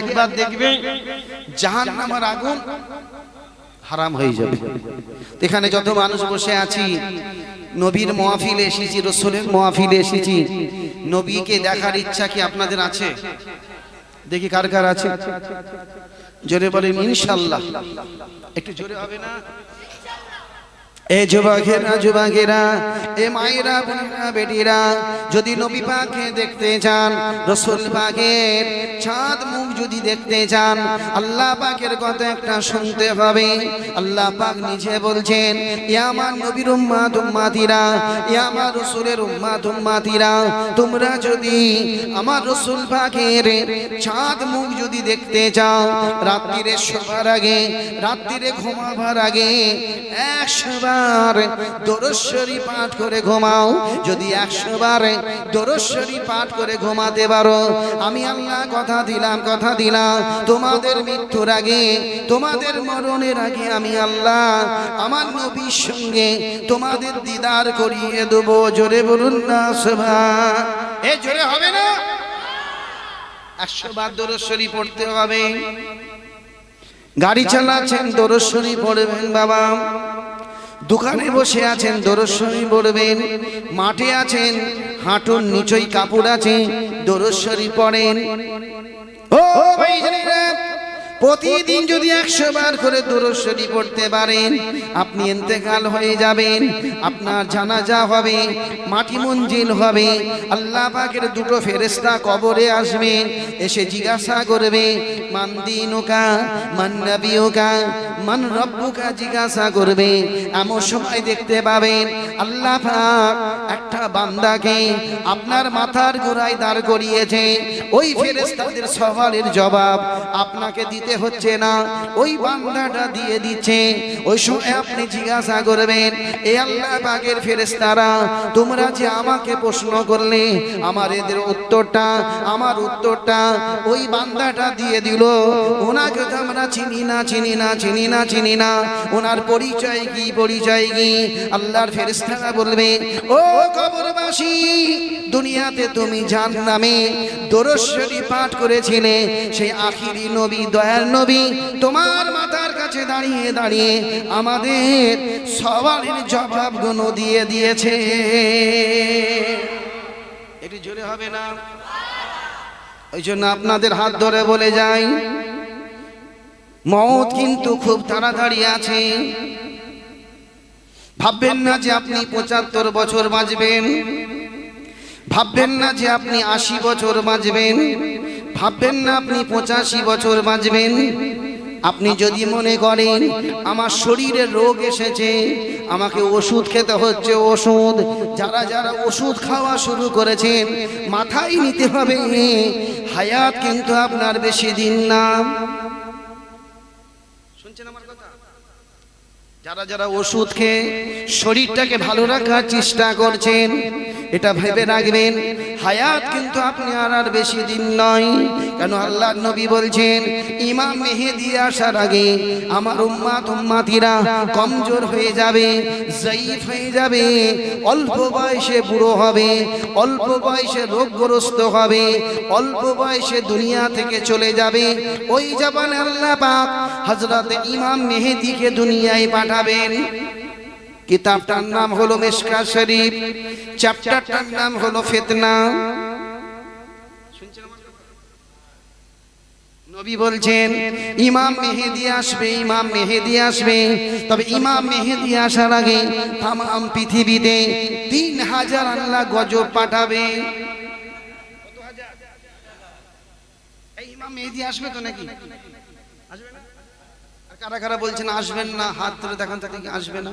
একবার দেখবে জাহান নামার আগুন হারাম হয়ে যাবে। এখানে যত মানুষ বসে আছি, নবীর মহাফিলে এসেছি, রসুলের মহাফিলে এসেছি, নবীকে দেখার ইচ্ছা কি আপনাদের আছে? দেখি কার কার আছে। জোরে বলেন, ইনশাল্লাহ। একটু জোরে হবে না? এ যুবকেরা যুবকেরা, এ মায়েরা, বোনেরা, বেটিরা, যদি নবী পাকে দেখতে চান, রসুল পাকের চাঁদ মুখ যদি দেখতে চান, আল্লাহ পাকের কথা একটা শুনতে হবে। আল্লাহ পাক নিজে বলছেন ইয়া আমার নবীর উম্মাত উম্মাতিরা ইয়া আমার রসুলের উম্মাত উম্মাতিরা তোমরা যদি আমার রসুল পাকের ছাদ মুখ যদি দেখতে চাও, রাত্রিরে শোবার আগে, রাত্রিরে ঘুমাবার আগে একশো বার দরশ্বরী পাঠ করে ঘুমাও। যদি একশো বার দরশ্বরী পাঠ করে ঘুমাতে পারো, আমি আল্লাহ কথা দিলাম কথা দিলাম। তোমাদের মৃত্যুর আগে, তোমাদের মরণের আগে আমি আল্লাহ আমার নবীর সঙ্গে তোমাদের দিদার করিয়ে দেবো। জোরে বলুন না সভা এ জোরে হবে না? একশো বার দরশ্বরী পড়তে হবে। গাড়ি চালাচ্ছেন দরশ্বরী পড়বেন, বাবা। দোকানে বসে আছেন দরশ্বরী পড়বেন মাঠে আছেন হাঁটুর নিচই কাপড় আছে দরশ্বরী পড়েন ও ভাইজানেরা, প্রতিদিন যদি একশো বার করে দূরস্বরী পড়তে পারেন, আপনি এতেকাল হয়ে যাবেন, আপনার জানাজা হবে, মাটি মঞ্জিল হবে, আল্লাহ পাকের দুটো ফেরেস্তা কবরে আসবে, এসে জিজ্ঞাসা করবে, মান দিনুকা, মান নবিয়ুকা, মান রব্বুকা জিজ্ঞাসা করবে। এমন সময় দেখতে পাবেন আল্লাহ পাক একটা বান্দাকে আপনার মাথার গোড়ায় দাঁড় করিয়েছে। ওই ফেরেস্তাদের সওয়ালের জবাব আপনাকে দিতে হচ্ছে না। ওই বান্দাটা দিয়ে দিচ্ছে। ওই সময় আপনি জিজ্ঞাসা করবেন, এ আল্লাহ পাকের ফেরেস্তারা তোমরা যে আমাকে প্রশ্ন করলে, আমার এদের উত্তরটা, আমার উত্তরটা ওই বান্দাটা দিয়ে দিল। ওনাকে তো আমরা চিনি না চিনি না চিনি না চিনি না। ওনার পরিচয় কি পরিচয় কি? আল্লাহর ফেরেস্তারা বলবে, ও কবরবাসী, দুনিয়াতে তুমি জান নামে দরশ্বরী পাঠ করেছিলে, সেই আখিরি নবী দয়ার নবী তোমার মাথার কাছে দাঁড়িয়ে দাঁড়িয়ে আমাদের সবারই জবাবগুলো দিয়ে দিয়েছে। এটি জোরে হবে না? ওই জন্য আপনাদের হাত ধরে বলে যাই মত কিন্তু খুব তাড়াতাড়ি আছে। ভাববেন না যে আপনি পঁচাত্তর বছর বাঁচবেন, ভাববেন না যে আপনি আশি বছর বাঁচবেন ভাববেন না আপনি পঁচাশি বছর বাঁচবেন। আপনি যদি মনে করেন, আমার শরীরে রোগ এসেছে, আমাকে ওষুধ খেতে হচ্ছে, ওষুধ। যারা যারা ওষুধ খাওয়া শুরু করেছেন মাথায় নিতে হবে হায়াত কিন্তু আপনার বেশি দিন না। শুনছেন আমার যারা যারা ওষুধ খেয়ে শরীরটাকে ভালো রাখার চেষ্টা করছেন, এটা ভেবে রাখবেন, হায়াত কিন্তু আপনি আর আর বেশি দিন নয়। কেন আল্লাহ নবী বলছেন, ইমাম মেহেদি আসার আগে আমার উম্মাত উম্মাতিরা কমজোর হয়ে যাবে, জয়ীফ হয়ে যাবে, অল্প বয়সে বুড়ো হবে, অল্প বয়সে রোগগ্রস্ত হবে, অল্প বয়সে দুনিয়া থেকে চলে যাবে। ওই জাপানে আল্লাহ পাক হজরত ইমাম মেহেদিকে দুনিয়ায় পাঠাবেন কিতাবটার নাম হলো মেশকা শরীফ, চ্যাপ্টারটার নাম হলো ফেতনা। ইমাম মেহেদি আসবে, ইমাম মেহেদি আসবে। তবে ইমাম মেহেদি আসার আগে পৃথিবীতে তিন হাজার আল্লাহ গজব পাঠাবে। ইমাম মেহেদি আসবে তো নাকি? কারা কারা বলছেন, আসবেন না, হাত তুলে দেখান তাতে কি আসবে না?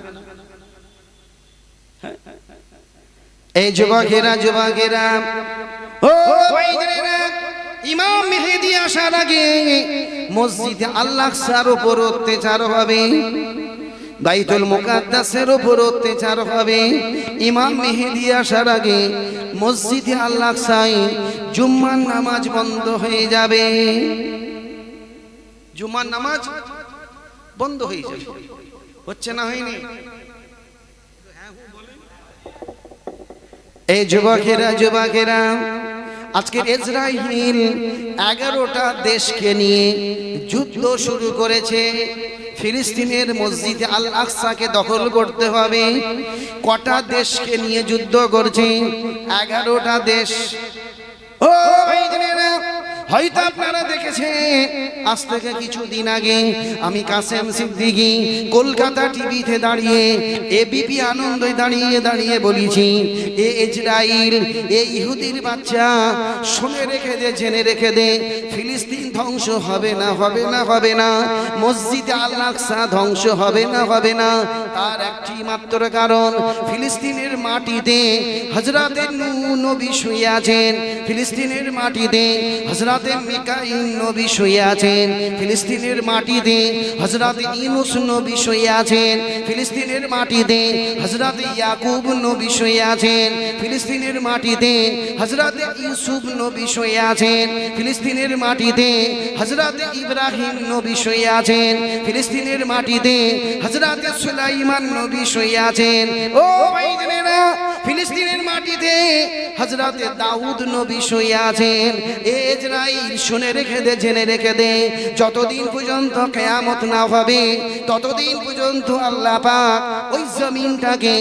এই যুবকেরা যুবকেরা, ও ইমাম মেহেদি আসার আগে মসজিদে আল্লাহ সার উপর অত্যাচার হবে, বাইতুল মুকাদ্দাসের উপর অত্যাচার হবে। ইমাম মেহেদি আসার আগে মসজিদে আল্লাহ সাই জুম্মার নামাজ বন্ধ হয়ে যাবে। জুম্মার নামাজ বন্ধ হয়ে যাবে। হচ্ছে না হয়নি? এই যুবকেরা যুবকেরা, আজকের ইসরায়েল এগারোটা দেশকে নিয়ে যুদ্ধ শুরু করেছে। ফিলিস্তিনের মসজিদে আল আকসাকে দখল করতে হবে। কটা দেশকে নিয়ে যুদ্ধ করছে? এগারোটা দেশ। ও হয়তো আপনারা দেখেছেন, আজ থেকে কিছুদিন আগে আমি কাসেম সিদ্দিকি কলকাতা টিভিতে দাঁড়িয়ে এবিপি আনন্দে দাঁড়িয়ে দাঁড়িয়ে বলেছি, এ ইসরাইল, এ ইহুদির বাচ্চা, শুনে রেখে দে, জেনে রেখে দে, ফিলিস্তিন ধ্বংস হবে না হবে না হবে না, মসজিদে আল আকসা ধ্বংস হবে না হবে না। তার একটি মাত্র কারণ, ফিলিস্তিনের মাটিতে হজরতের নবী শুয়ে আছেন। ফিলিস্তিনের মাটিতে হজরতে ফিলিস্তিনের মাটিতে। হজরতে আছেন, ফিলিস্তিনের মাটিতে। হজরতে ইব্রাহিম নবী শুয়ে আছেন, ফিলিস্তিনের মাটিতে। হজরতে সুলাইমান নবী শুয়ে আছেন, ও ফিলিস্তিনের মাটিতে। হজরতে দাউদ নবী শুয়ে আছেন এজরাইল শুনে রেখে দে, জেনে রেখে দে। যতদিন পর্যন্ত কেয়ামত না হবে, ততদিন পর্যন্ত আল্লাহ পাক ওই জমিনটাকে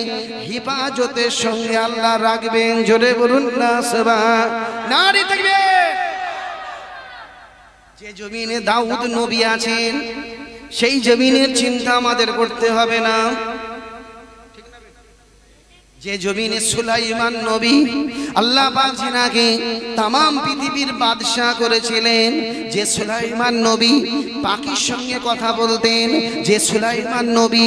হিফাজতের সঙ্গে আল্লাহ রাখবেন। জোরে বলুন, না সবা নারী থাকবে যে জমিনে দাউদ নবী আছেন, সেই জমিনের চিন্তা আমাদের করতে হবে না। যে জমিনে সুলাইমান নবী আল্লাহ পাক জিনাকে তাম পৃথিবীর বাদশাহ করেছিলেন, যে সুলাইমান নবী পাখির সঙ্গে কথা বলতেন, যে সুলাইমান নবী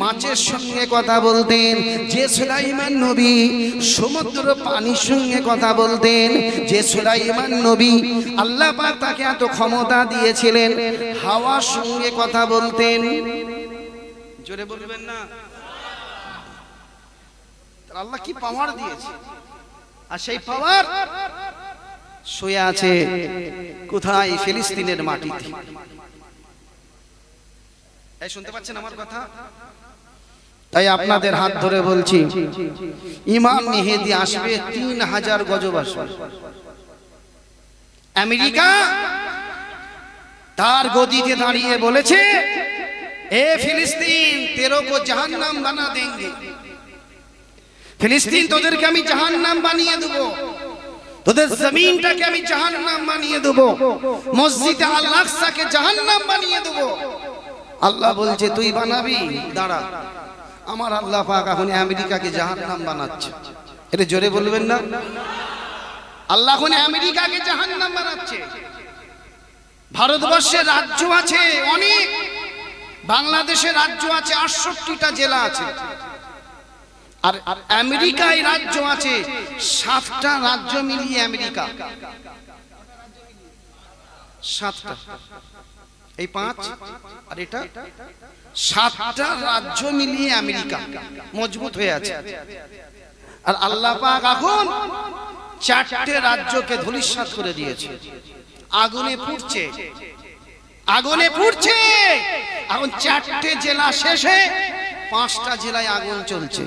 মাছের সঙ্গে কথা বলতেন, যে সুলাইমান নবী সমুদ্র পানির সঙ্গে কথা বলতেন, যে সুলাইমান নবী আল্লাহ পাক তাকে এত ক্ষমতা দিয়েছিলেন, হাওয়ার সঙ্গে কথা বলতেন। জোরে বলবেন না? আল্লাহ কি পাওয়ার দিয়েছে? আর সেই পাওয়ার শুয়ে আছে কোথায়? ফিলিস্তিনের মাটিতে। এই শুনতে পাচ্ছেন আমার কথা? তাই আপনাদের হাত ধরে বলছি ইমাম মেহেদি আসবে তিন হাজার গজব আসবে। আমেরিকা তার গদিতে দাঁড়িয়ে বলেছে এ ফিলিস্তিন তেরো কো জাহান্নাম বানা দেंगे ফিলিস্তিন তোদেরকে আমি জাহান নাম বানিয়ে দেবো। তোদের জমিনটাকে আমি জাহান নাম বানিয়ে দেবো। মসজিদে আল জাহান নাম বানিয়ে দেবো। আল্লাহ বলছে, তুই বানাবি? দাঁড়া। আমার আল্লাহ পাক এখন আমেরিকাকে জাহান নাম বানাচ্ছে। এটা জোরে বলবেন না? আল্লাহ এখন আমেরিকাকে জাহান নাম বানাচ্ছে। ভারতবর্ষের রাজ্য আছে অনেক। বাংলাদেশের রাজ্য আছে আটষট্টিটা জেলা আছে। আর আমেরিকায় রাজ্য আছে, সাতটা রাজ্য মিলিয়ে আমেরিকা। সাতটা। এই পাঁচ আর এটা? সাতটা রাজ্য মিলিয়ে আমেরিকা মজবুত হয়ে আছে। আর আল্লাহ পাক এখন চারটে রাজ্যকে ধূলিসাৎ করে দিয়েছে। আগুনে পুড়ছে। আগুনে পুড়ছে। এখন চারটে জেলা শেষে পাঁচটা জেলায় আগুন চলছে।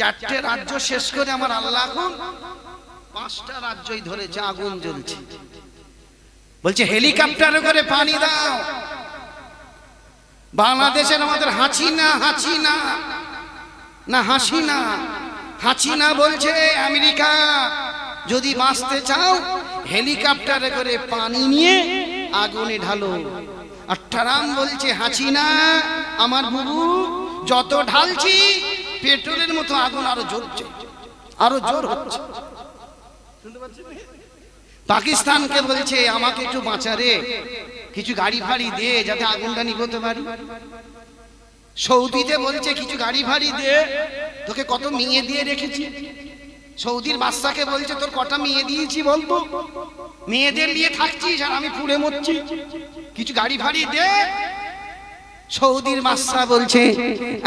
চারটে রাজ্য শেষ করে আমার আল্লাহ এখন পাঁচটা রাজ্যই ধরেছে, আগুন জ্বলছে। বলছে, হেলিকপ্টারে করে পানি দাও। বাংলাদেশের আমাদের হাঁচি না হাঁচি না। না, হাসি না। হাঁচি না বলছে, আমেরিকা, যদি বাঁচতে চাও, হেলিকপ্টারে করে পানি নিয়ে আগুনে ঢালো। আর ট্রাম বলছে, হাঁচি না, আমার বুবু, যত ঢালছি পেট্রোলের মতো আগুন আরও জ্বলছে, আরও জোর হচ্ছে। পাকিস্তানকে বলছে, আমাকে একটু বাঁচারে কিছু গাড়ি ফাড়ি দে, যাতে আগুনটা নিভতে পারি। সৌদিতে বলছে, কিছু গাড়ি ফাড়ি দে, তোকে কত মেয়ে দিয়ে রেখেছি। সৌদির বাচ্চাকে বলছে, তোর কটা মেয়ে দিয়েছি বলতো মেয়েদের নিয়ে থাকছিস আর আমি পুড়ে মরছি। কিছু গাড়ি ফাড়ি দে সৌদির বাদশা বলছে,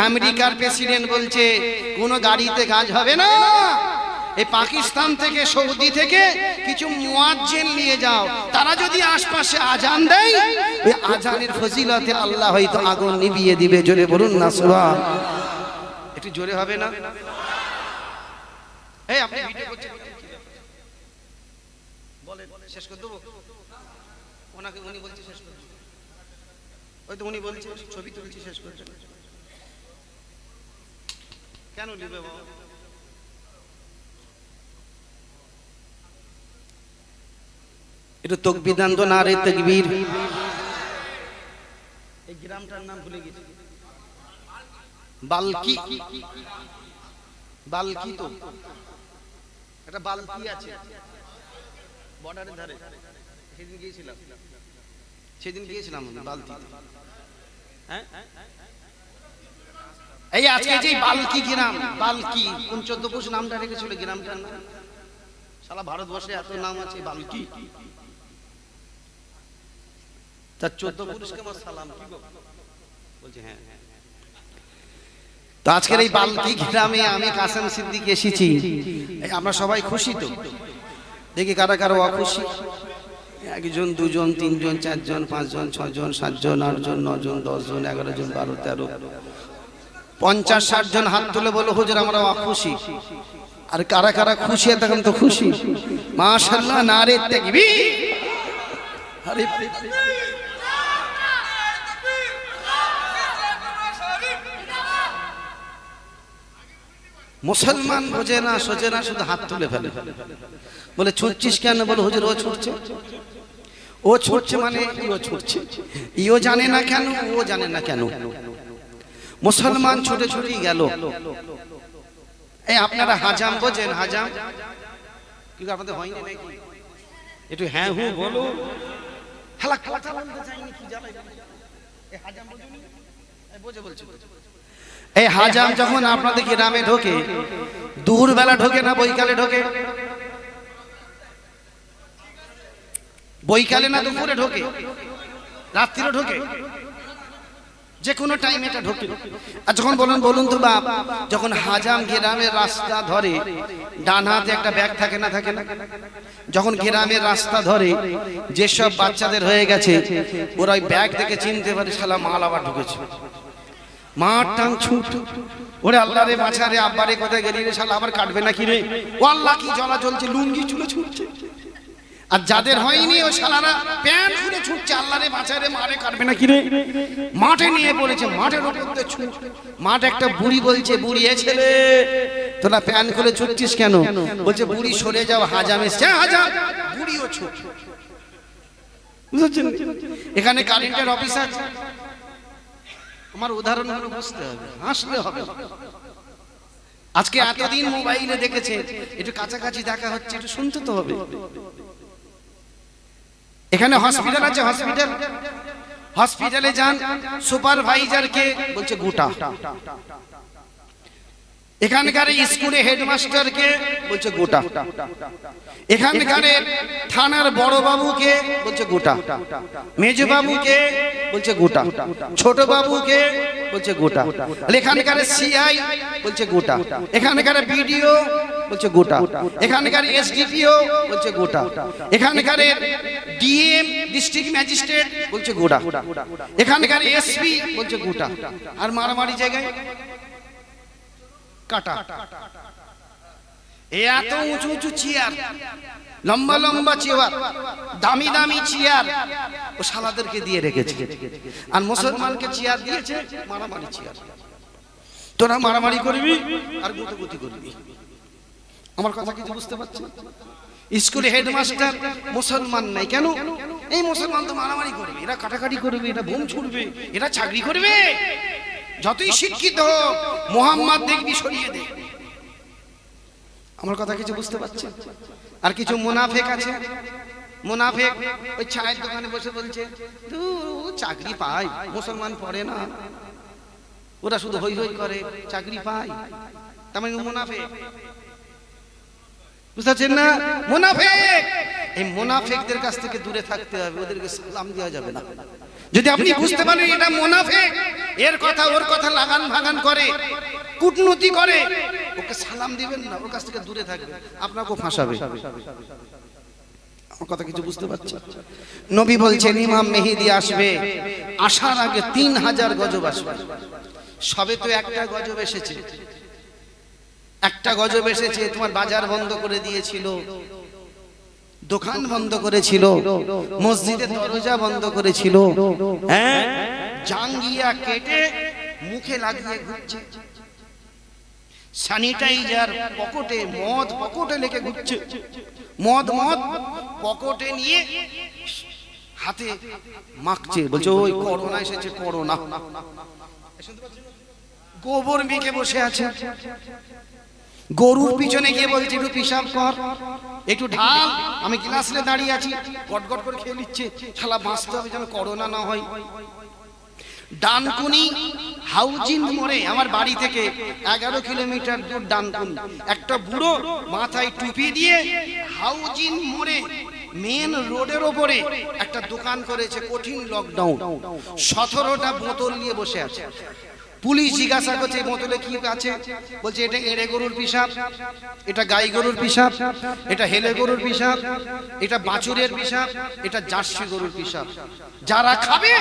আমেরিকার প্রেসিডেন্ট বলছে, কোনো গাড়িতে কাজ হবে না। এই পাকিস্তান থেকে, সৌদি থেকে কিছু মুয়াজ্জিন নিয়ে যাও। তারা যদি আশপাশে আজান দেয় ওই আজানের ফজিলতে আল্লাহ হয়তো আগুন নিভিয়ে দিবে। জোরে বলুন না, সুবহান। একটু জোরে হবে না? এই, আপনি ভিডিও করছেন বলেন, শেষ করে দেবো। ওনাকে, উনি বলছে। ওই তো উনি বলছে ছবি তুলছি শেষ করে দেবো। কেন নেবে বাবা? এটা তকবিদান তো না রে তকবীর। এই গ্রামটার নাম ভুলে গেছি। বালকি। বালকি তো। একটা বালকি আছে। বর্ডারের ধারে। সেদিন গিয়েছিলাম। সেদিন গিয়েছিলাম আমি বালতিতে হ্যাঁ? এই আজকে যে বালকি গ্রাম বালকি কোন চোদ্দ পুষ নামটা রেখেছিল গ্রামটার নাম। সারা ভারতবর্ষে এত নাম আছে বালকি। তার চোদ্দ পুরুষকে আমার সালাম কি বলছে হ্যাঁ তো আজকের এই বালকি গ্রামে আমি কাসেম সিদ্দিক এসেছি। আমরা সবাই খুশি তো? দেখি কারা কারও অখুশি। একজন, দুজন, তিনজন, চারজন, পাঁচজন, ছজন, সাতজন, আটজন, নজন, দশজন এগারো জন বারো, তেরো। পঞ্চাশ ষাট জন হাত তুলে বলো, হুজুর আমরা অখুশি আর কারা কারা খুশি তখন তো খুশি। মাশাল্লাহ নারে তাকবীর। আরে মুসলমান বোঝে না, সোজে না, শুধু হাত তুলে ফেলে। বলে, ছুটছিস কেন? বলে, হুজুর, ও ছুটছে। ও ছুটছে মানে ইও ছুটছে। ইও জানে না কেন, ও জানে না কেন। মুসলমান ছুটে ছুটেই গেল। এই আপনারা হাজাম বোঝেন, হাজাম। কিন্তু আপনাদের হয়নি নাকি? একটু হ্যাঁ হু বলো। হালা কথা বলতে চাইনি কি জ্বালাই এই হাজাম বোঝেনি? বোঝে বলছি। এই হাজাম যখন আপনাদের গ্রামে ঢোকে দুপুর বেলা ঢোকে না বৈকালে ঢোকে? বৈকালে না দুপুরে ঢোকে রাত্রিরে ঢোকে। যে কোনো টাইম এটা ঢোকে। আর যখন বলুন বলুন তো বাপ যখন হাজাম গ্রামের রাস্তা ধরে ডান হাতে একটা ব্যাগ থাকে না থাকে না? যখন গ্রামের রাস্তা ধরে যেসব বাচ্চাদের হয়ে গেছে ওরা ওই ব্যাগ থেকে চিনতে পারে শালা মাল আবার ঢুকেছে। মার টাং ছুট। ওরে আল্লাহ রে বাছা রে আব্বা রে কোথায় গেলি রে শালা আবার কাটবে না কি রে? ও আল্লাহ কি জ্বলা জ্বলছে লুঙ্গি চুলে ছুটছে। আর যাদের হয়নি ও শালারা প্যান্ট খুলে ছুটছে। আল্লাহ রে বাছা রে মারে কাটবে না কি রে? মাঠে নিয়ে পড়েছে মাঠের উপর দিয়ে ছুট। মাঠ একটা বুড়ি বলছে বুড়ি এ ছেলে তোরা প্যান্ট খুলে ছুটছিস কেন? বলছে বুড়ি সরে যাও হাজাম এসছে হ্যাঁ, হাজাম। বুড়িও ছুট। বুঝেছেন এখানে কারেন্টের অফিস আছে। আমার উদাহরণগুলো বুঝতে হবে হাসলে হবে। আজকে এতদিন মোবাইলে দেখেছে একটু কাছাকাছি দেখা হচ্ছে একটু শুনতে তো হবে। এখানে হসপিটাল আছে হসপিটাল হসপিটালে যান সুপারভাইজারকে বলছে গোটা। এখানকার স্কুলে হেডমাস্টারকে বলছে গোটা। এখানকার থানার বড় বাবুকে বলছে গোটা। মেজ বাবুকে বলছে গোটা। ছোট বাবুকে বলছে গোটা। এখানকার সিআই বলছে গোটা। এখানকার বিডিও বলছে গোটা। এখানকার এসডিপিও বলছে গোটা। এখানকার ডিএম, ডিস্ট্রিক্ট ম্যাজিস্ট্রেট বলছে গোটা। এখানকার এসপি বলছে গোটা। আর মারামারি জায়গায় কাটা। এত উঁচু উঁচু চেয়ার, লম্বা লম্বা চেয়ার, দামি দামি চেয়ার, ও শালাদেরকে দিয়ে রেখেছে। আর মুসলমানকে চেয়ার দিয়েছে মারামারি চেয়ার। তোরা মারামারি করবি আর গুতগুতি করবি। আমার কথা কিছু বুঝতে পারছি স্কুলে হেডমাস্টার মুসলমান নাই কেন? এই মুসলমান তো মারামারি করবে, এরা কাটাকাটি করবে, এরা বোম ছুড়বে, এরা চাকরি করবে। যতই শিক্ষিত হোক মোহাম্মদ দেখবি সরিয়ে দে। আমার কথা কিছু বুঝতে পারছে আর কিছু মুনাফেক আছে? মুনাফেক ওই চায়ের দোকানে বসে বলছে "ধু, চাকরি পাই মুসলমান পড়ে না। ওরা শুধু হই হই করে চাকরি পায় তার মানে মুনাফেক। বুঝতে পারছেন না? মুনাফেক! এই মুনাফেকদের কাছ থেকে দূরে থাকতে হবে ওদেরকে সালাম দেওয়া যাবে না। যদি আপনি বুঝতে পারেন এটা মুনাফেক এর কথা ওর কথা লাগান ভাগান করে কূটনীতি করে ওকে সালাম দিবেন না ওর কাছ থেকে দূরে থাকবেন আপনাকেও ফাঁসাবে। আমার কথা কিছু বুঝতে পারছেন? নবী বলছেন ইমাম মেহেদি আসবে আসার আগে তিন হাজার গজব আসবে। সবে তো একটা গজব এসেছে। একটা গজব এসেছে তোমার বাজার বন্ধ করে দিয়েছিল। দোকান বন্ধ করেছিল মসজিদের দরজা বন্ধ করেছিল। হ্যাঁ? জাঙ্গিয়া কেটে মুখে লাগিয়ে ঘুরছে। স্যানিটাইজার পকেটে মদ পকেটে লেগে ঘুরছে। মদ মদ পকেটে নিয়ে হাতে মাখছে। বলছে ওই করোনা এসেছে করোনা। গোবর মেখে বসে আছে। গরুর পিছনে গিয়ে বলছে একটু পিসাব কর। একটু ঢাল। আমি গ্লাস নিয়ে দাঁড়িয়ে আছি। গট গট করে খেয়ে নিচ্ছে। শালা বাঁচতে হবে যেন করোনা না হয়। ডানকুনি হাউজিং মোড়ে আমার বাড়ি থেকে এগারো কিলোমিটার দূর ডানকুনি। একটা বুড়ো মাথায় টুপি দিয়ে হাউজিং মোড়ে মেন রোডের ওপরে একটা দোকান করেছে কঠিন লকডাউন সতেরোটা বোতল নিয়ে বসে আছে। পুলিশ জিজ্ঞাসা করছে বোতলে কি আছে? বলছে, এটা এড়ে গরুর পিসাব, এটা গাই গরুর পিসাব, এটা হেলে গরুর পিসাব, এটা বাছুরের পিসাব, এটা জার্সি গরুর পিসাব। যারা খাবে,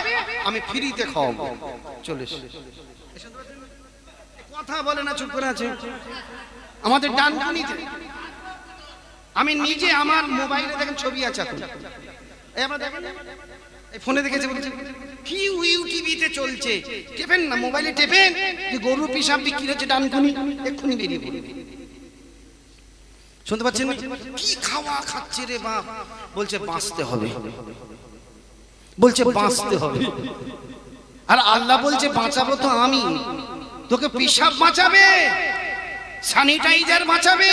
আমি ফ্রিতে খাওয়াবো। চলে। কথা বলে না, চুপ করে আছে। আমাদের ডান ডানিতে। আমি নিজে আমার মোবাইলে দেখেন ছবি আছে এখন। দেখেন। ফোনে দেখেছে কি ইউটিভিতে চলছে? টেপেন না, মোবাইলে টেপেন। যে গরু পিসাব বিক্রি হচ্ছে ডানকুনি এক্ষুনি বেরিয়ে পড়বে। শুনতে পাচ্ছেন কি খাওয়া খাচ্ছে রে বাপ? বলছে, বাঁচতে হবে। বলছে, বাঁচতে হবে। আর আল্লাহ বলছে, বাঁচাবো তো আমি। তোকে পিসাব বাঁচাবে স্যানিটাইজার বাঁচাবে,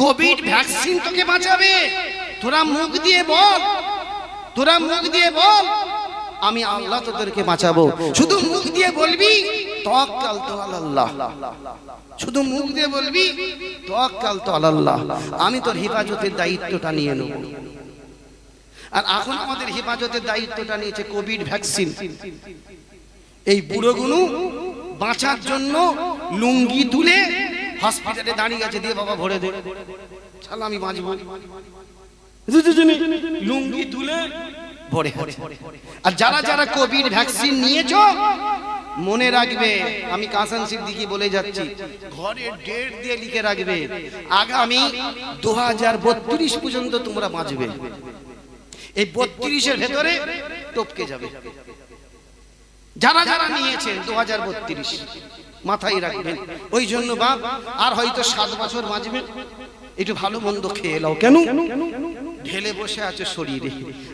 কোভিড ভ্যাকসিন তোকে বাঁচাবে। তোরা মুখ দিয়ে বল। তোরা মুখ দিয়ে বল, আমি আল্লাহ তোদেরকে বাঁচাবো। শুধু মুখ দিয়ে বলবি তো শুধু মুখ দিয়ে বলবি, তওয়াক্কাল তো আল্লাহ আমি তোর হেফাজতের দায়িত্বটা নিয়ে নেব। আর এখন আমাদের হেফাজতের দায়িত্বটা নিয়েছে কোভিড ভ্যাকসিন। এই বুড়োগুলো বাঁচার জন্য লুঙ্গি তুলে হসপিটালে দাঁড়িয়ে আছে। দিয়ে বাবা, ভরে দে। আমি বাঁচবো। লুঙ্গি তুলে ভরে আর যারা যারা কোভিড ভ্যাকসিন নিয়েছো মনে রাখবে আমি কাসান সিদ্দিকি বলে যাচ্ছি ঘরে ডেট দিয়ে লিখে রাখবে আগামী দু হাজার পর্যন্ত তোমরা বাঁচবে। এই বত্রিশের ভেতরে টপকে যাবে। যারা যারা নিয়েছেন দু হাজার বত্রিশ মাথায় রাখবেন। ওই জন্য বাপ আর হয়তো সাত বছর বাঁচবেন একটু ভালো মন্দ খেয়ে নাও। কেন? ঢেলে বসে আছে শরীরে।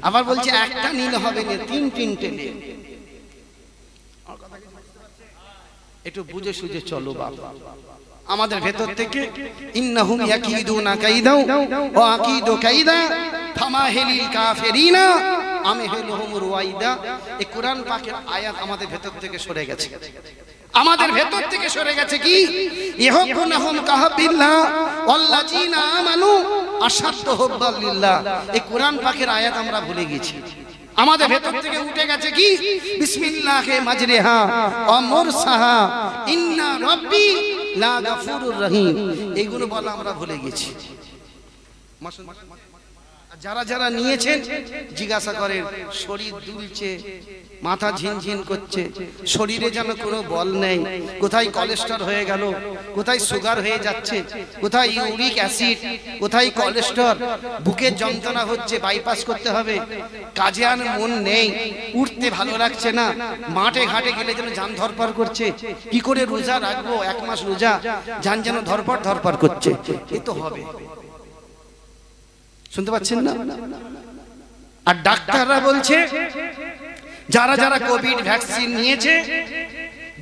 আবার বলছে একটা নীল হবে না তিন তিনটে নীল। একটু বুঝে সুঝে চলো বাবা। আমাদের ভেতর থেকে ইন্নাহুম ইয়াকিদুনা কাইদাও ওয়া আকিদু কাইদা ফামাহিলিল কাফিরিনা আমহিলহুম রুয়াইদা। এই কোরআন পাকের আয়াত আমাদের ভেতর থেকে সরে গেছে। আমাদের ভেতর থেকে সরে গেছে কি? ইহকুনাহুম কাহাবিল্লাহ ওয়াল্লাযিনা আমানু আশাদ্দ হুব্বাল লিল্লাহ। এই কোরআন পাকের আয়াত আমরা ভুলে গেছি। আমাদের ভেতর থেকে উঠে গেছে কি? বিসমিল্লাহে মাজরিহা ওয়া মুরসাহা। ইন্না রাব্বি লা গাফুরুর রহিম। এইগুলো বলা আমরা ভুলে গেছি। আর যারা যারা নিয়েছেন, জিজ্ঞাসা করেন শরীর দুলছে, মাথা ঝিনঝিন করছে, শরীরে যেন কোনো বল নেই, কোথায় কোলেস্ট্রল হয়ে গেল, কোথায় সুগার হয়ে যাচ্ছে, কোথায় ইউরিক অ্যাসিড কোথায় কোলেস্ট্রল বুকের যন্ত্রণা হচ্ছে বাইপাস করতে হবে, কাজে আর মন নেই, উঠতে ভালো লাগছে না, মাঠে ঘাটে গেলে যেন যান ধরপড় করছে, কি করে রোজা রাখব, এক মাস রোজা, যান যেন ধরপড় ধরপড় করছে, এ তো হবে। শুনতে পাচ্ছেন না? আর ডাক্তাররা বলছে, যারা যারা কোভিড ভ্যাকসিন নিয়েছে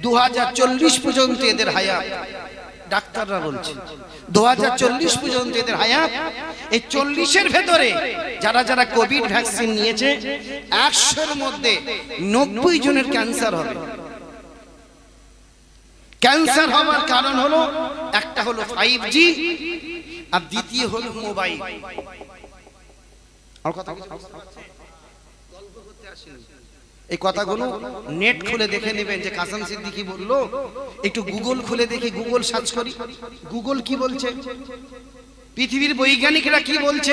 দুহাজার চল্লিশ পর্যন্ত এদের হায়াত। ডাক্তাররা বলছে দুহাজার চল্লিশ পর্যন্ত এদের হায়াত, এই চল্লিশের ভেতরে যারা যারা কোভিড ভ্যাকসিন নিয়েছে, একশোর মধ্যে নব্বই জনের ক্যান্সার হবে। ক্যান্সার হওয়ার কারণ হলো, একটা হলো ফাইভ জি, আর দ্বিতীয় হলো মোবাইল। আর কথা কিছু গল্প করতে আসেনি। এই কথাগুলো নেট খুলে দেখে নেবেন যে কাসাম সিদ্দিকি বলল একটু গুগল খুলে দেখি গুগল সার্চ করি। গুগল কি বলছে? পৃথিবীর বৈজ্ঞানিকরা কি বলছে?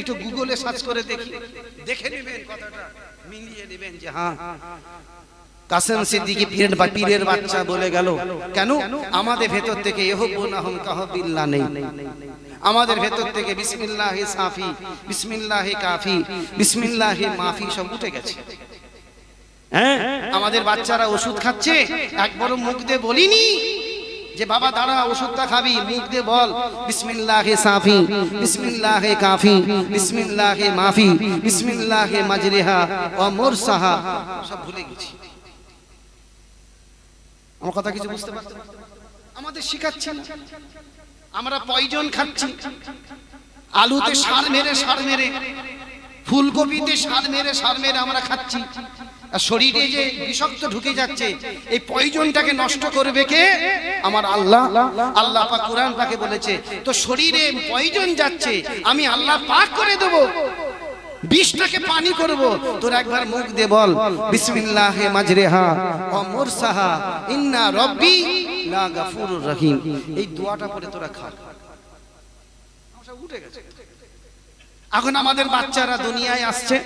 একটু গুগলে সার্চ করে দেখি। দেখে নেবেন কথাটা মিলিয়ে নেবেন যে হ্যাঁ। কাসেম সিদ্দিকী পীরের বা পীরের বাচ্চা বলে গেল। কেন? আমাদের ভেতর থেকে ইহবুনাহুম কাহবিল্লাহ নেই। আমাদের ভেতর থেকে বিসমিল্লাহি সাফি, বিসমিল্লাহি কাফি, বিসমিল্লাহি মাফি সব উঠে গেছে। হ্যাঁ? আমাদের বাচ্চারা ওষুধ খাচ্ছে, একবারও মুখ দিয়ে বলিনি যে, বাবা, দাঁড়া, ওষুধটা খাবি, মুখ দিয়ে বল, বিসমিল্লাহে সাফি, বিসমিল্লাহে কাফি, বিসমিল্লাহে মাফি, বিসমিল্লাহে মাজরিহা ও মুরসাহা। সব ভুলে গেছি। আমার কথা কিছু বুঝতে পারছেন আমাদের শিখাচ্ছে না। আমরা পয়জন খাচ্ছি। আলুতে সার মেরে সার মেরে। ফুলকপিতে সার মেরে সার মেরে আমরা খাচ্ছি। আর শরীরে যে বিষাক্ত ঢুকে যাচ্ছে, এই পয়জনটাকে নষ্ট করবে কে? আমার আল্লাহ। আল্লাহ পাক কোরআন পাকে বলেছে, তো শরীরে পয়জন যাচ্ছে, আমি আল্লাহ পাক করে দেবো। বিষটাকে পানি করব। তোর একবার মুখ দে বল। বিসমিল্লাহে মাজরেহা। ও মুরসাহা ইন্না রব্বি লা গাফুরুর রহিম, এই দোয়াটা পড়ে তোরা খা। উঠে গেছে। এখন আমাদের বাচ্চারা দুনিয়ায় আসছে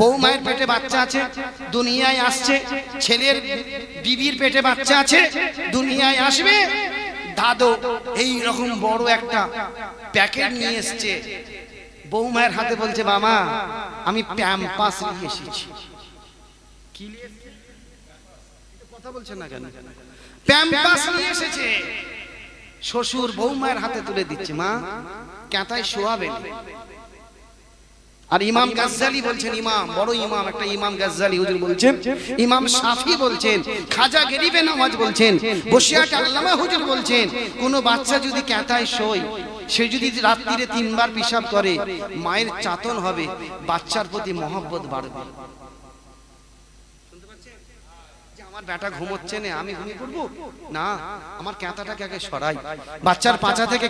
বউ মায়ের পেটে বাচ্চা আছে, দুনিয়ায় আসছে, ছেলের বিবির পেটে বাচ্চা আছে, দুনিয়ায় আসবে। দাদু, এই রকম বড় একটা প্যাকেট নিয়ে এসছে। বৌমায়ের হাতে বলছে মামা আমি প্যাম্পাস নিয়ে এসেছে? কথা বলছেন না কেন? প্যাম্পাস নিয়ে এসেছে। শ্বশুর বৌমায়ের হাতে তুলে দিচ্ছে, মা। ক্যাঁতায় শোয়াবেন। আর ইমাম গাজ্জালি বলছেন, ইমাম, বড় ইমাম, একটা ইমাম গাজ্জালি হুজুর বলছেন। ইমাম শাফি বলছেন, খাজা গরিবে নামাজ বলছেন বসিয়াট আল্লামা হুজুর বলছেন, কোন বাচ্চা যদি ক্যাঁতায় শোয়, সে যদি রাত্রিরে তিনবার পিসাব করে, মায়ের চাতন হবে, বাচ্চার প্রতি মহব্বত বাড়বে যে বেটা ঘুমোচ্ছে না, আমি না, আমার আগে সরাই। বাচ্চার পাঁচা থেকে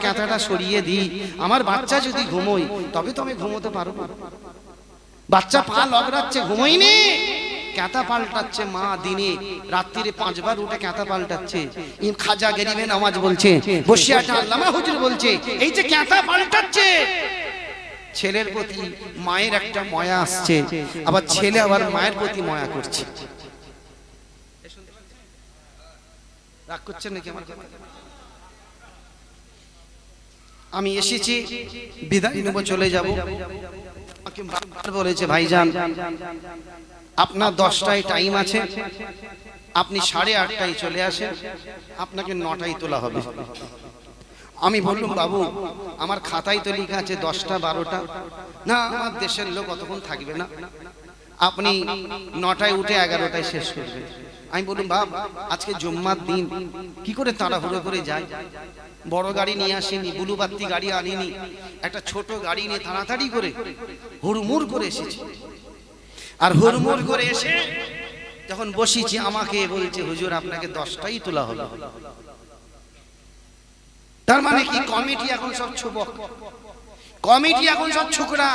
সরিয়ে দিই। আমার বাচ্চা যদি ঘুমোই তবে তো আমি ঘুমোতে বাচ্চা পা লগড়াচ্ছে ঘুমোইনি পাল্টাচ্ছে মা দিনে। রাত্রিরে পাঁচবার উঠে ক্যাঁতা পাল্টাচ্ছে। খাজা গরিবে নামাজ বলছে বসিয়াটা আল্লামা হুজুর বলছে, এই যে ক্যাঁতা পাল্টাচ্ছে। ছেলের প্রতি মায়ের একটা ময়া আসছে। আবার ছেলে আবার মায়ের প্রতি ময়া করছে। রাগ করছেন নাকি আমার? আমি এসেছি, বিদায় নেব, চলে যাব। বলেছে ভাইজান, আপনার দশটায় টাইম আছে। আপনি সাড়ে আটটায় চলে আসেন। আপনাকে নটায় তোলা হবে। আমি বললাম, বাবু, আমার খাতায় তো লেখা আছে দশটা, বারোটা। না, আমার দেশের লোক অতক্ষণ থাকবে না। আপনি নটায় উঠে এগারোটায় শেষ করবেন। আমি বললাম, বাপ, আজকে জুম্মার দিন, কি করে তাড়াহুড়ো করে যাই? বড় গাড়ি নিয়ে আসেনি বুলু বাত্তি গাড়ি আনিনি, একটা ছোট গাড়ি নিয়ে তাড়াতাড়ি করে হুড়মুড় করে এসেছি। আর হুড়মুড় করে এসে যখন বসিছি, আমাকে বলছে, হুজুর, আপনাকে দশটাই তোলা হলো। তার মানে কি, কমিটি এখন সব ছুবক। কমিটি এখন সব ছুকরা।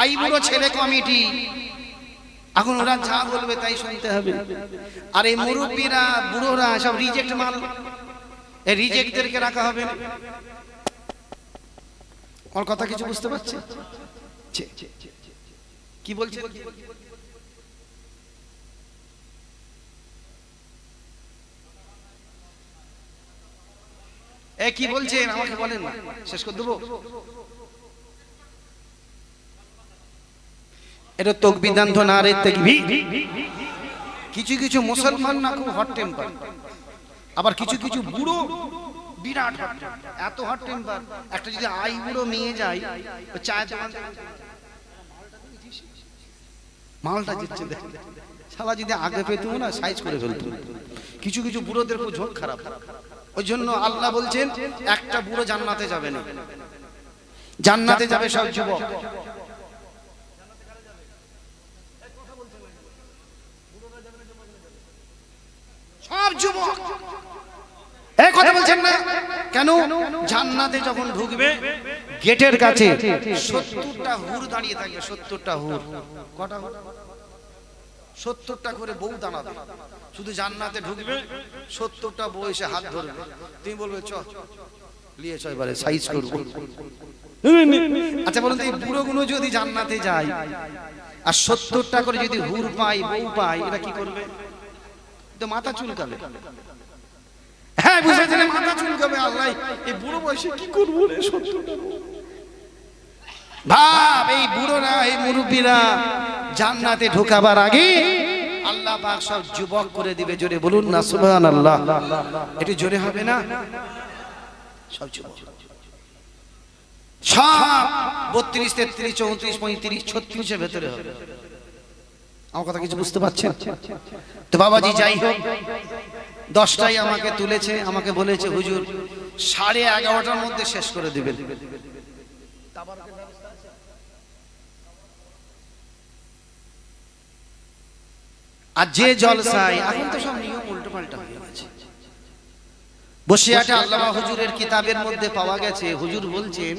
আই বুড়ো ছেলে কমিটি। এখন ওরা যা বলবে তাই শুনতে হবে। আর এই মুরব্বীরা, বুড়োরা সব রিজেক্ট মাল। এই রিজেক্টদেরকে রাখা হবে। ওর কথা কিছু বুঝতে পারছে। কি বলছে? এ কি বলছেন? আমাকে বলেন না। শেষ করে দেবো। এটা তকবিদান তো না রে তেকবি কিছু কিছু মুসলমান না খুব হট টেম্পার আবার কিছু কিছু বুড়ো বিরাট এত হট টেম্পার একটা যদি আই বুড়ো মেয়ে যায় ও চায় দোকান মালটা দিচ্ছে দেখ। শালা যদি আগে পেতুম না সাইজ করে ফেলতো। কিছু কিছু বুড়োদের খুব ঝোঁক খারাপ। ওই জন্য আল্লাহ বলছেন একটা বুড়ো জান্নাতে যাবে না। জান্নাতে যাবে সব যুবক। সব যুবক। এই কথা বলছেন না? কেন? জান্নাতে যখন ঢুকবে, গেটের কাছে সত্তরটা হুর দাঁড়িয়ে থাকবে, সত্তরটা হুর। কটা? সত্তরটা করে বউ দাঁড়াবে। শুধু জান্নাতে ঢুকবে, সত্তরটা বউ এসে হাত ধরবে। তুমি বলবে, চ এবারে সাইজ আচ্ছা বলুন তো, এই বুড়োগুলো যদি জান্নাতে যায়, আর সত্তরটা করে যদি হুর পাই বউ পাই এরা কি করবে? তো মাথা চুলকাবে। হ্যাঁ বুঝেছেন মাথা চুলকাবে আল্লাহ। এই বুড়ো বয়সে কি করব রে বউ? ভাব এই বুড়োরা এই মুরব্বীরা জান্নাতে ঢোকাবার আগে আল্লাহ পাক সব যুবক করে দিবে জোরে বলুন না সুবহানাল্লাহ। একটু জোরে হবে না? সব যুবক। সব বত্রিশ তেত্রিশ চৌত্রিশ পঁয়ত্রিশ ছত্রিশের ভেতরে হবে। আমার কথা কিছু বুঝতে পারছেন? তো বাবাজি যাই হোক দশটাই আমাকে তুলেছে আমাকে বলেছে হুজুর সাড়ে এগারোটার মধ্যে শেষ করে দিবেন। আর যে জলসায় এখন তো সব নিয়ম উল্টো পাল্টা হয়ে গেছে। বসিয়াটা আল্লামা হুজুরের কিতাবের মধ্যে পাওয়া গেছে হুজুর বলছেন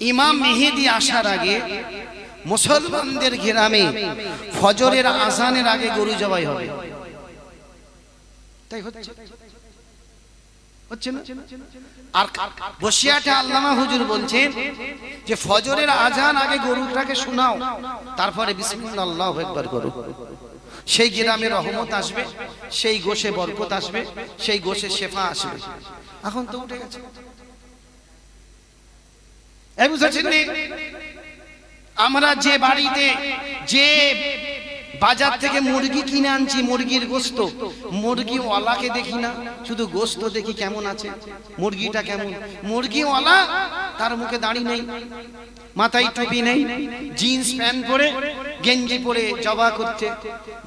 ইমাম মেহেদি আসার আগে মুসলমানদের গ্রামে ফজরের আজানের আগে গরু জবাই হবে। তাই হচ্ছে? আর হুজুর বলছেন যে, ফজরের আজান আগে শোনাও, তারপরে সেই গ্রামে রহমত আসবে, সেই গোশে বরকত আসবে, সেই গোশে শেফা আসবে। এখন তো উঠে গেছে? আমরা যে বাড়িতে, যে বাজার থেকে মুরগি কিনে আনছি, মুরগির গোস্ত মুরগি ওয়ালাকে দেখি না, শুধু গোস্ত দেখি কেমন আছে, মুরগিটা কেমন? মুরগি ওয়ালা তার মুখে দাড়ি নেই, মাথায় টুপি নেই, জিন্স প্যান্ট পরে গেঞ্জি পরে জবা করছে।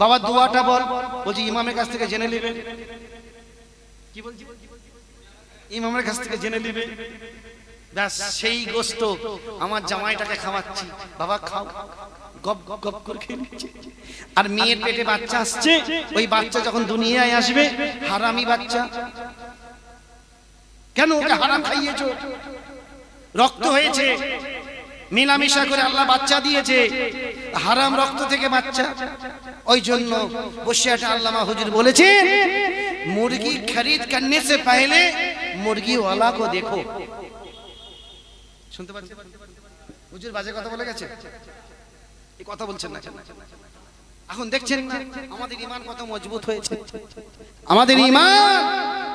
বাবা, দোয়াটা বল, বলছি, ইমামের কাছ থেকে জেনে নেবে। কি বলছি? ইমামের কাছ থেকে জেনে নেবে। ব্যাস, সেই গোস্ত আমার জামাইটাকে খাওয়াচ্ছি। বাবা, খাও। গপ গপ করে খেয়ে নিচ্ছে। আর মেয়ের পেটে বাচ্চা আসছে, ওই বাচ্চা যখন দুনিয়ায় আসবে, হারামি বাচ্চা। কেন ওকে হারাম খাইয়েছো? রক্ত হয়েছে। মেলামেশা করে আল্লাহ বাচ্চা দিয়েছে। হারাম রক্ত থেকে বাচ্চা। ওই জন্য বসিয়াটা আল্লামা হুজুর বলেছে, মুরগি খরিদ করনে সে পহলে মুরগি ওয়ালা কো দেখো। শুনতে পাচ্ছেন হুজুর বাজে কথা বলে গেছে? এই কথা বলছেন না এখন দেখছেন না, আমাদের ইমান কত মজবুত হয়েছে। আমাদের ইমান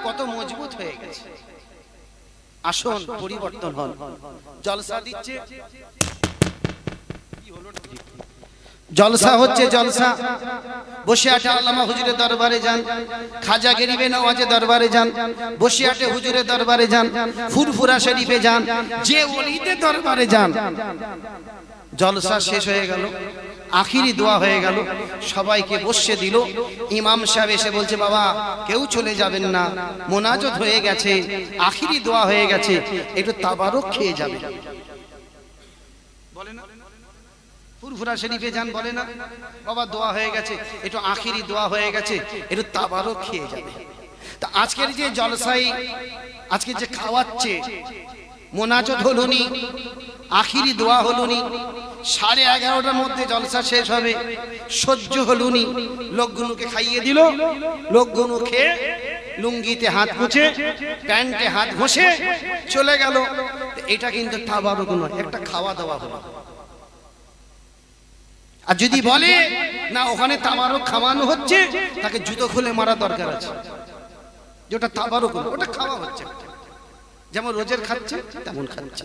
কত মজবুত হয়ে গেছে। আসুন, পরিবর্তন হন। জলসা দিচ্ছে। জলসা হচ্ছে জলসা। বসিয়াটে আল্লামা হুজুরের দরবারে যান। খাজা গরিবে নওয়াজে দরবারে যান। বসিয়াটে হুজুরের দরবারে যান। ফুরফুরা শরীফে যান। যে ওলিদের দরবারে যান। জলসা শেষ হয়ে গেল। আখিরি দোয়া হয়ে গেল। সবাইকে বসে দিল। ইমাম সাহেব এসে বলছে বাবা কেউ চলে যাবেন না। মোনাজত হয়ে গেছে। আখিরি দোয়া হয়ে গেছে। একটু তাবারক খেয়ে যাবে বলে না ফুরফুরা শরীফে যান বলে না? বাবা, দোয়া হয়ে গেছে। একটু আখিরি দোয়া হয়ে গেছে। একটু তাবারক খেয়ে যাবে। তা আজকের যে জলসাই, আজকে যে খাওয়াচ্ছে, মোনাজত হলুনি, আখিরি দোয়া হলুনি, সাড়ে এগারোটার মধ্যে জলসা শেষ হবে, সহ্য হলুনি। লোকগুলোকে খাইয়ে দিল লোকগুলো খেয়ে লুঙ্গিতে হাত মুছে, প্যান্টে হাত ঘষে চলে গেল। এটা কিন্তু তাবারক নয়, একটা খাওয়া দাওয়া হলো। আর যদি বলে না ওখানে তামারও খাওয়ানো হচ্ছে তাকে জুতো খুলে মারা দরকার আছে। যেটা ওটা তাবারক ওটা খাওয়া হচ্ছে। যেমন রোজের খাচ্ছে তেমন খাচ্ছে।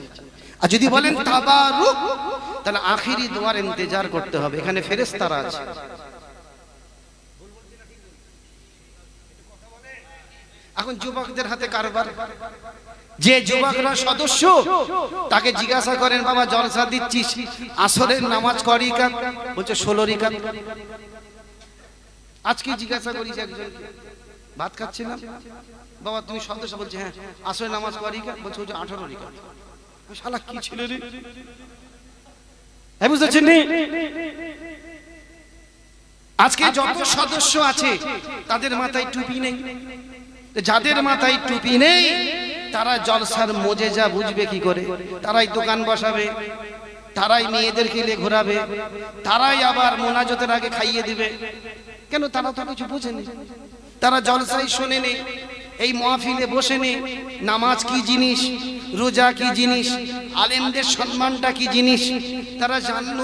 আর যদি বলেন তাবারুক তাহলে আখিরি দোয়ার ইন্তেজার করতে হবে। এখানে ফেরেস্তারা আছে। এখন যুবকদের হাতে কারবার। যে যুবকরা সদস্য তাকে জিজ্ঞাসা করেন বাবা জলসা দিচ্ছিস? আসরের নামাজ করি কান বলছে ষোলো রিকাত। আজকে জিজ্ঞাসা করিস একজন ভাত খাচ্ছিলাম? বাবা তুমি সদস্য? বলছে হ্যাঁ আসরের নামাজ করি কাত বলছে হচ্ছে আঠারো রিকাত। শালা কি ছিল রে? হ্যাঁ বুঝতে নি? আজকে যত সদস্য আছে তাদের মাথায় টুপি নেই। যাদের মাথায় টুপি নেই, তারা জলসার মজে যা বুঝবে কি করে? তারাই দোকান বসাবে, তারাই মেয়েদেরকে নিয়ে ঘোরাবে, তারাই আবার মোনাজতের আগে খাইয়ে দিবে। কেন তারা তো কিছু বোঝেনি? তারা জলসাই শোনেনি, এই মহাফিলে বসেনি। নামাজ কি জিনিস? রোজা কি জিনিস? আলেমদের সম্মানটা কি জিনিস? তারা জানলো